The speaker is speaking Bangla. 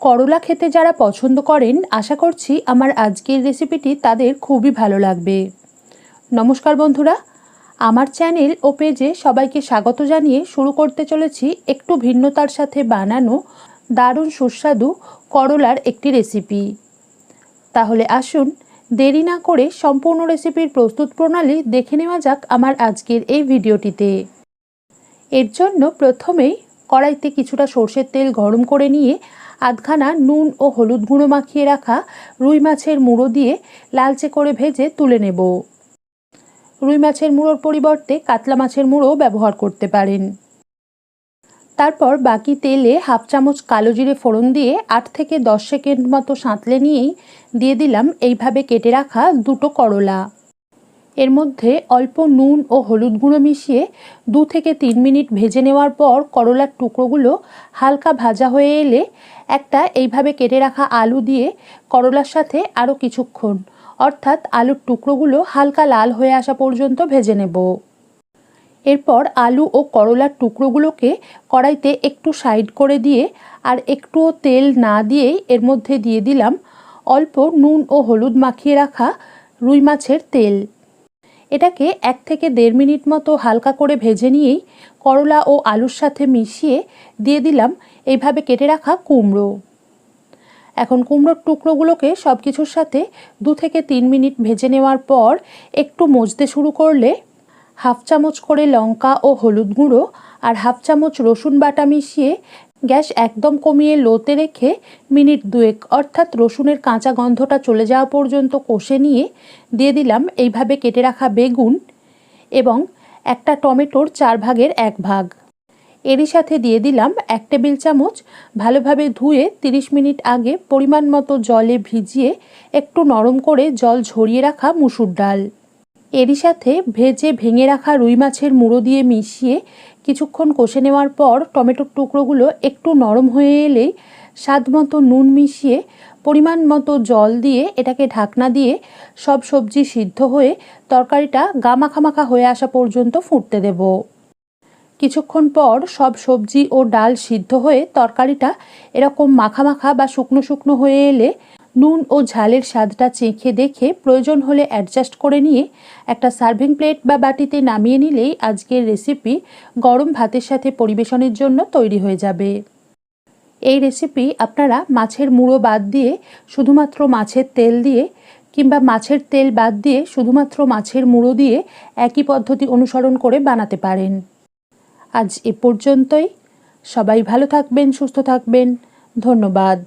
করলা খেতে যারা পছন্দ করেন, আশা করছি আমার আজকের রেসিপিটি তাদের খুবই ভালো লাগবে। নমস্কার বন্ধুরা, আমার চ্যানেল ও পেজে সবাইকে স্বাগত জানিয়ে শুরু করতে চলেছি একটু ভিন্নতার সাথে বানানো দারুণ সুস্বাদু করলার একটি রেসিপি তাহলে আসুন, দেরি না করে সম্পূর্ণ রেসিপির প্রস্তুত প্রণালী দেখে নেওয়া যাক আমার আজকের এই ভিডিওটিতে এর জন্য প্রথমেই কড়াইতে কিছুটা সর্ষের তেল গরম করে নিয়ে আধখানা নুন ও হলুদ গুঁড়ো মাখিয়ে রাখা রুই মাছের মুড়ো দিয়ে লালচে করে ভেজে তুলে নেব। রুই মাছের মুড়োর পরিবর্তে কাতলা মাছের মুড়ো ব্যবহার করতে পারেন। তারপর বাকি তেলে হাফ চামচ কালো জিরে ফোড়ন দিয়ে আট থেকে দশ সেকেন্ড মতো সাঁতলে নিয়েই দিয়ে দিলাম। এইভাবে কেটে রাখা দুটো করলা। এর মধ্যে অল্প নুন ও হলুদ গুঁড়ো মিশিয়ে দু থেকে তিন মিনিট ভেজে নেওয়ার পর করলার টুকরোগুলো হালকা ভাজা হয়ে এলে একটা এইভাবে কেটে রাখা আলু দিয়ে করলার সাথে আরও কিছুক্ষণ, অর্থাৎ আলুর টুকরোগুলো হালকা লাল হয়ে আসা পর্যন্ত ভেজে নেব। এরপর আলু ও করলার টুকরোগুলোকে কড়াইতে একটু সাইড করে দিয়ে আর একটুও তেল না দিয়েই এর মধ্যে দিয়ে দিলাম অল্প নুন ও হলুদ মাখিয়ে রাখা রুই মাছের তেল। এটাকে এক থেকে দেড় মিনিট মতো হালকা করে ভেজে নিয়েই করলা ও আলুর সাথে মিশিয়ে দিয়ে দিলাম। এইভাবে কেটে রাখা কুমড়ো। এখন কুমড়োর টুকরোগুলোকে সব কিছুর সাথে দু থেকে তিন মিনিট ভেজে নেওয়ার পর একটু মজতে শুরু করলে হাফ চামচ করে লঙ্কা ও হলুদ গুঁড়ো আর হাফ চামচ রসুন বাটা মিশিয়ে গ্যাস একদম কমিয়ে লোতে রেখে মিনিট দুয়েক, অর্থাৎ রসুনের কাঁচা গন্ধটা চলে যাওয়া পর্যন্ত কষে নিয়ে দিয়ে দিলাম এইভাবে কেটে রাখা বেগুন এবং একটা টমেটোর চার ভাগের এক ভাগ। এরই সাথে দিয়ে দিলাম এক টেবিল চামচ ভালোভাবে ধুয়ে 30 মিনিট আগে পরিমাণ মতো জলে ভিজিয়ে একটু নরম করে জল ঝরিয়ে রাখা মুসুর ডাল। এরই সাথে ভেজে ভেঙে রাখা রুই মাছের মুড়ো দিয়ে মিশিয়ে কিছুক্ষণ কষে নেওয়ার পর টমেটোর টুকরোগুলো একটু নরম হয়ে এলেই স্বাদ মতো নুন মিশিয়ে, পরিমাণ মতো জল দিয়ে এটাকে ঢাকনা দিয়ে সব সবজি সিদ্ধ হয়ে তরকারিটা গা মাখামাখা হয়ে আসা পর্যন্ত ফুটতে দেব। কিছুক্ষণ পর সব সবজি ও ডাল সিদ্ধ হয়ে তরকারিটা এরকম মাখামাখা বা শুকনো শুকনো হয়ে এলে নুন ও ঝালের স্বাদটা চেখে দেখে প্রয়োজন হলে অ্যাডজাস্ট করে নিয়ে একটা সার্ভিং প্লেট বা বাটিতে নামিয়ে নিলেই আজকের রেসিপি গরম ভাতের সাথে পরিবেশনের জন্য তৈরি হয়ে যাবে। এই রেসিপি আপনারা মাছের মুড়ো বাদ দিয়ে শুধুমাত্র মাছের তেল দিয়ে কিংবা মাছের তেল বাদ দিয়ে শুধুমাত্র মাছের মুড়ো দিয়ে একই পদ্ধতি অনুসরণ করে বানাতে পারেন। আজ এ পর্যন্তই। সবাই ভালো থাকবেন, সুস্থ থাকবেন। ধন্যবাদ।